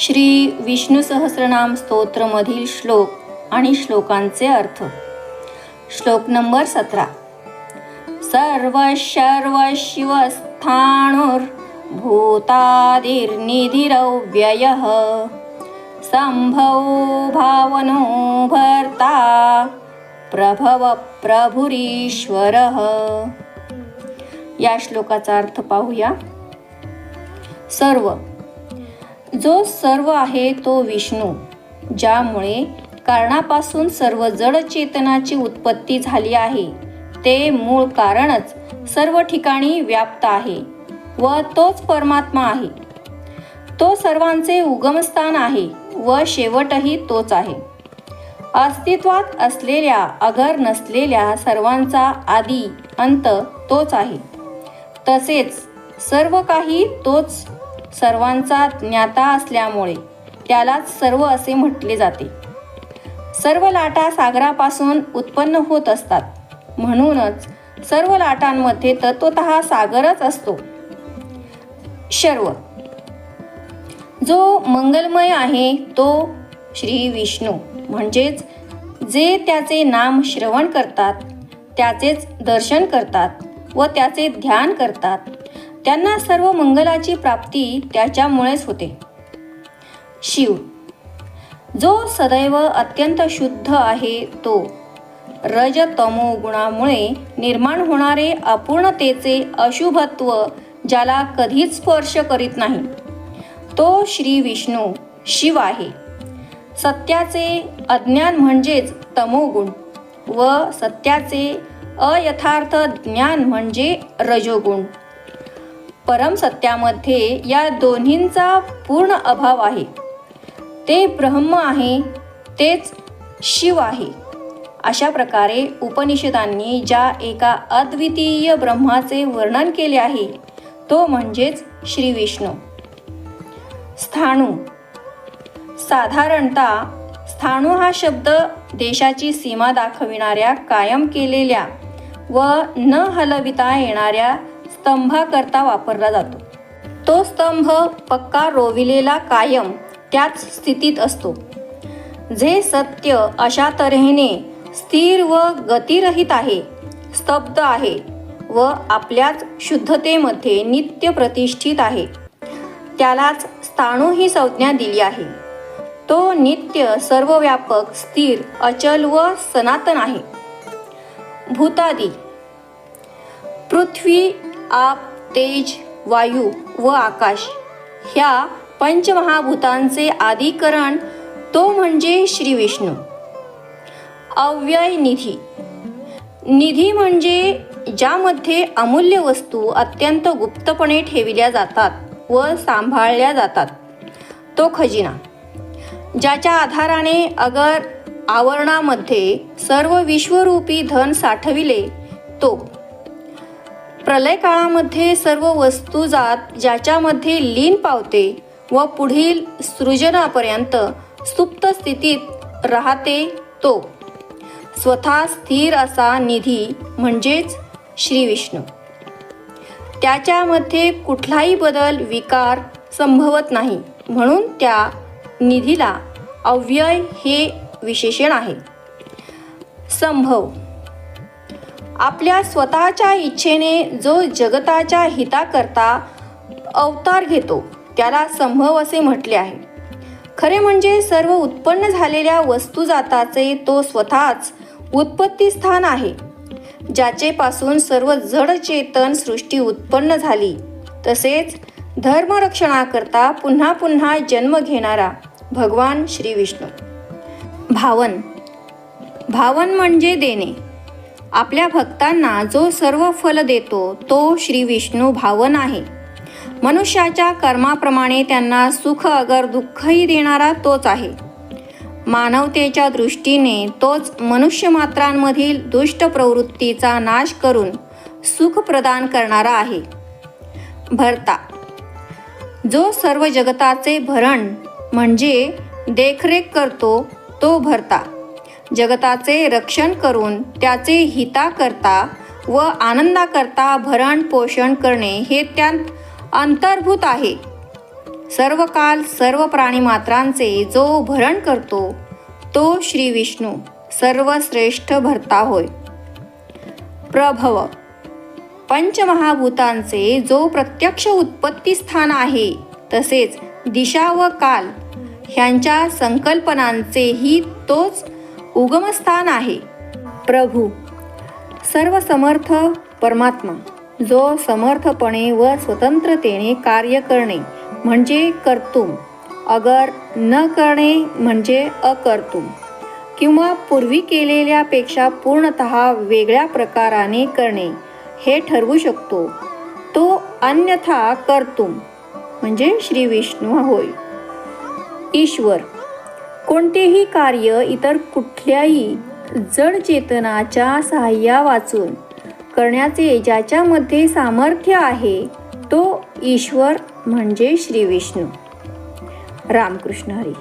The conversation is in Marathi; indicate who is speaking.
Speaker 1: श्री विष्णू सहस्रनाम स्तोत्रमधील श्लोक आणि श्लोकांचे अर्थ. श्लोक नंबर सतरा. सर्व शर्व शिवस्थाणुर्भूतादिर्निधिरव्यय संभव भावनो भर्ता प्रभव प्रभुरीश्वर. या श्लोकाचा अर्थ पाहूया. सर्व जो सर्व आहे तो विष्णू ज्यामुळे कारणापासून सर्व जड चेतनाची उत्पत्ती झाली आहे. ते मूळ कारणच सर्व ठिकाणी व्याप्त आहे व तोच परमात्मा आहे. तो सर्वांचे उगमस्थान आहे व शेवटही तोच आहे. अस्तित्वात असलेल्या अगर नसलेल्या सर्वांचा आदी अंत तोच आहे. तसेच सर्व काही तोच सर्वांचा ज्ञाता असल्यामुळे त्यालाच सर्व असे म्हटले जाते. सर्व लाटा सागरापासून उत्पन्न होत असतात. म्हणूनच सर्व लाटांमध्ये तत्वत सागरच असतो. शर्व. जो मंगलमय आहे तो श्री विष्णू. म्हणजेच जे त्याचे नाम श्रवण करतात त्याचेच दर्शन करतात व त्याचे ध्यान करतात. त्यांना सर्व मंगलाची प्राप्ती त्याच्यामुळेच होते. शिव. जो सदैव अत्यंत शुद्ध आहे तो रजतमो गुणामुळे निर्माण होणारे अपूर्णतेचे अशुभत्व ज्याला कधीच स्पर्श करीत नाही तो श्री विष्णू शिव आहे. सत्याचे अज्ञान म्हणजेच तमोगुण व सत्याचे अयथार्थ ज्ञान म्हणजे रजोगुण. परमसत्यामध्ये या दोन्हींचा पूर्ण अभाव आहे. ते ब्रह्म आहे तेच शिव आहे. अशा प्रकारे उपनिषदांनी ज्या एका अद्वितीय ब्रह्माचे वर्णन केले आहे तो म्हणजेच श्री विष्णू. स्थाणू. साधारणतः स्थाणू हा शब्द देशाची सीमा दाखविणाऱ्या कायम केलेल्या व न हलविता येणाऱ्या स्तंभाकरता वापरला जातो. तो स्तंभ पक्का रोविलेला कायम त्याच स्थितीत असतो जे सत्य अशा तऱ्हेने स्थिर व गतिरहित आहे स्तब्ध आहे व आपल्याच शुद्धतेमध्ये नित्य प्रतिष्ठित आहे. त्यालाच स्थाणू ही संज्ञा दिली आहे. तो नित्य सर्वव्यापक स्थिर अचल व सनातन आहे. भूतादी. पृथ्वी आप तेज वायू व आकाश. ह्या पंचमहाभूतांचे आदिकरण तो म्हणजे श्री विष्णू. अव्यय निधी. निधी म्हणजे ज्यामध्ये अमूल्य वस्तू अत्यंत गुप्तपणे ठेविल्या जातात व सांभाळल्या जातात. तो खजिना. ज्याच्या आधाराने अगर आवरणामध्ये सर्व विश्वरूपी धन साठविले तो प्रलय काळामध्ये सर्व वस्तू जात ज्याच्यामध्ये लीन पावते व पुढील सृजनापर्यंत सुप्त स्थितीत राहते तो. स्वतः स्थिर असा निधी म्हणजेच श्री विष्णू. त्याच्यामध्ये कुठलाही बदल विकार संभवत नाही. म्हणून त्या निधीला अव्यय हे विशेषण आहे. संभव. आपल्या स्वतःच्या इच्छेने जो जगताच्या हिताकरता अवतार घेतो त्याला संभव असे म्हटले आहे. खरे म्हणजे सर्व उत्पन्न झालेल्या वस्तुजाताचे तो स्वतःच उत्पत्तीस्थान आहे. ज्याचेपासून सर्व जड चेतन सृष्टी उत्पन्न झाली तसेच धर्मरक्षणाकरता पुन्हा पुन्हा जन्म घेणारा भगवान श्री विष्णू भावन. भावन म्हणजे देणे. आपल्या भक्तांना जो सर्व फल देतो तो श्री विष्णू भावन आहे. मनुष्याच्या कर्माप्रमाणे त्यांना सुख अगर दुःखही देणारा तोच आहे. मानवतेच्या दृष्टीने तोच मनुष्यमात्रांमधील दुष्ट प्रवृत्तीचा नाश करून सुख प्रदान करणारा आहे. भरता. जो सर्व जगताचे भरण म्हणजे देखरेख करतो तो भरता. जगताचे रक्षण करून त्याचे हिताकरता व आनंदाकरता भरण पोषण करणे हे त्यात अंतर्भूत आहे. सर्व काल सर्व प्राणीमात्रांचे जो भरण करतो तो श्री विष्णू सर्वश्रेष्ठ भरता होय. प्रभव पंचमहाभूतांचे जो प्रत्यक्ष उत्पत्ती स्थान आहे तसेच दिशा व काल ह्यांच्या संकल्पनांचेही तोच उगमस्थान आहे. प्रभू सर्व समर्थ परमात्मा जो समर्थपणे व स्वतंत्रतेने कार्य करणे म्हणजे कर्तुम अगर न करणे म्हणजे अकर्तुम किंवा पूर्वी केलेल्यापेक्षा पूर्णत वेगळ्या प्रकाराने करणे हे ठरवू शकतो. तो अन्यथा कर्तुम म्हणजे श्री विष्णू होय. ईश्वर कोणतेही कार्य इतर कुठल्याही जड चेतनाच्या सहाय्या वाचून करण्याचे ज्याच्यामध्ये सामर्थ्य आहे तो ईश्वर म्हणजे श्री विष्णू. रामकृष्ण हरी.